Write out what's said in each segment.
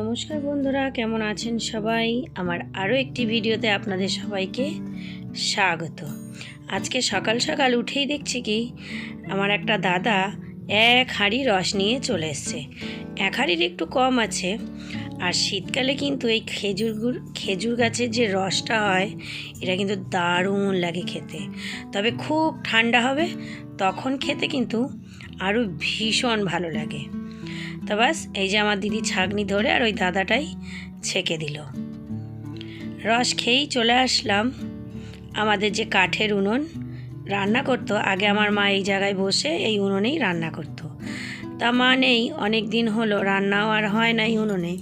নমস্কার বন্ধুরা, কেমন আছেন সবাই? আমার আরও একটি ভিডিওতে আপনাদের সবাইকে স্বাগত। আজকে সকাল সকাল উঠেই দেখছি কি, আমার একটা দাদা এক হাঁড়ি রস নিয়ে চলে এসছে। এক হাঁড়ির একটু কম আছে, আর শীতকালে কিন্তু এই খেজুর গুড়, খেজুর গাছের যে রসটা হয়, এটা কিন্তু দারুণ লাগে খেতে। তবে খুব ঠান্ডা হবে, তখন খেতে কিন্তু আরও ভীষণ ভালো লাগে। তা বাস, এই যে আমার দিদি ছাগনি ধরে আর ওই দাদাটাই ছেঁকে দিল। রস খেয়েই চলে আসলাম। আমাদের যে কাঠের উনুন, রান্না করতো। আগে আমার মা এই জায়গায় বসে এই উনুনেই রান্না করতো। তা মা নেই, অনেক দিন হলো, রান্নাও আর হয় না এই উনুনে।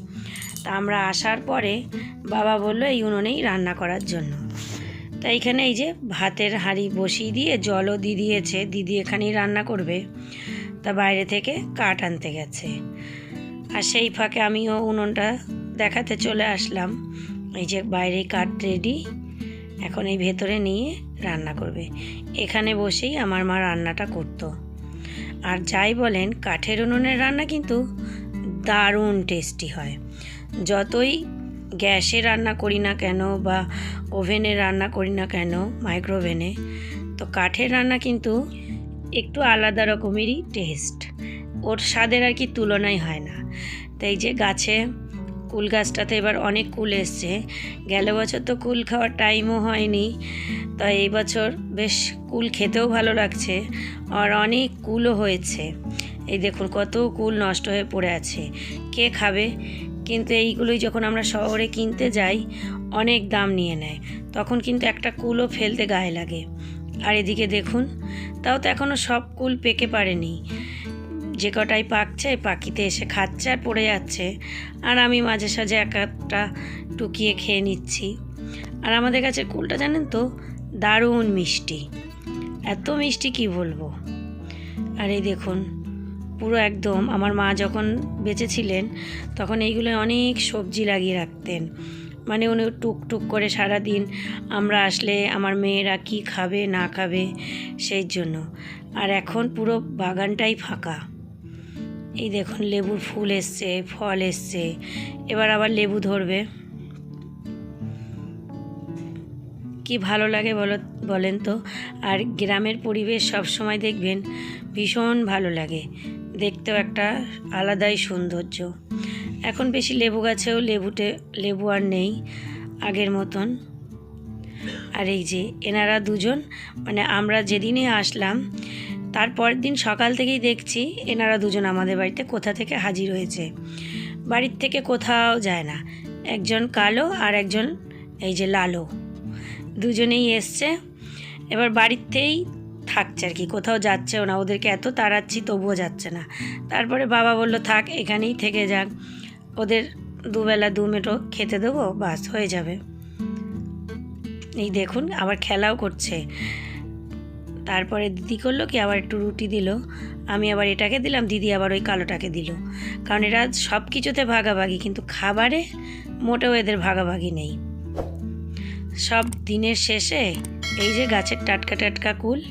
তা আমরা আসার পরে বাবা বলল এই উনুনেই রান্না করার জন্য। তা এইখানে এই যে ভাতের হাঁড়ি বসিয়ে দিয়ে জলও দিয়ে দিয়েছে, দিদি এখানেই রান্না করবে। তা বাইরে থেকে কাঠ আনতে গেছে। আর সেই ফাঁকে আমিও উনুনটা দেখাতে চলে আসলাম। এই যে বাইরে কাঠ রেডি এখন এই ভেতরে নিয়ে রান্না করবে। এখানে বসেই আমার মা রান্নাটা করতো। আর যাই বলেন, কাঠের উনুনের রান্না কিন্তু দারুণ টেস্টি হয়। যতই গ্যাসে রান্না করি না কেন বা ওভেনে রান্না করি না কেন মাইক্রোওভেনে তো কাঠের রান্না কিন্তু একটু আলাদা রকমেরই টেস্ট ওর স্বাদের আর কি তুলনাই হয় না। তাই যে গাছে কুল গাছটাতে এবার অনেক কুল এসছে। গেল বছর তো কুল খাওয়ার টাইমও হয়নি। তাই এই বছর বেশ কুল খেতেও ভালো লাগছে আর অনেক কুলও হয়েছে। এই দেখুন কত কুল নষ্ট হয়ে পড়ে আছে। কে খাবে? কিন্তু এইগুলোই যখন আমরা শহরে কিনতে যাই, অনেক দাম নিয়ে নেয়। তখন কিন্তু একটা কুলও ফেলতে গায়ে লাগে। আর এদিকে দেখুন, তাও তো এখনও সব কুল পেকে পারেনি। যে কটাই পাকছে, পাখিতে এসে খাচ্ছে আর পড়ে যাচ্ছে। আর আমি মাঝে সাঝে এক একটা টুকিয়ে খেয়ে নিচ্ছি। আর আমাদের কাছে কুলটা জানেন তো, দারুণ মিষ্টি। এত মিষ্টি কি বলব? আর এই দেখুন, পুরো একদম, আমার মা যখন বেঁচে ছিলেন তখন এইগুলো অনেক সবজি লাগিয়ে রাখতেন। মানে উনি টুকটুক করে সারা দিন আমরা আসলে আমার মেয়েরা কি খাবে, না খাবে, সেই জন্য। আর এখন পুরো বাগানটাই ফাঁকা। এই দেখুন লেবুর ফুল এসছে, ফল এসছে। এবার আবার লেবু ধরবে। কি ভালো লাগে বলো, বলেন তো। আর গ্রামের পরিবেশ সব সময় দেখবেন, ভীষণ ভালো লাগে। দেখতেও একটা আলাদাই সৌন্দর্য। এখন বেশি লেবু গাছেও লেবুটে, লেবু আর নেই আগের মতন। আর এই যে এনারা দুজন মানে আমরা যেদিনই আসলাম তারপরের দিন সকাল থেকেই দেখছি এনারা দুজন আমাদের বাড়িতে কোথা থেকে হাজির হয়েছে। বাড়ির থেকে কোথাও যায় না। একজন কালো আর একজন এই যে লালো। দুজনেই এসছে। এবার বাড়িতেই থাকছে আর কি, কোথাও যাচ্ছেও না। ওদেরকে এত তাড়াচ্ছি তবুও যাচ্ছে না। তারপরে বাবা বলল, থাক, এখানেই থেকে যাক। ওদের দুবেলা দু মেটো খেতে দেবো, বাস হয়ে যাবে। এই দেখুন, আবার খেলাও করছে। তারপরে দিদি করল কি, আবার একটু রুটি দিল। আমি আবার এটাকে দিলাম, দিদি আবার ওই কালোটাকে দিল। কারণ এরা সব কিছুতে ভাগাভাগি, কিন্তু খাবারে মোটেও এদের ভাগাভাগি নেই। সব দিনের শেষে এই যে গাছের টাটকা টাটকা কুল,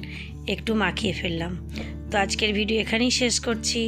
একটু মাখিয়ে ফেললাম। তো আজকের ভিডিও এখানেই শেষ করছি।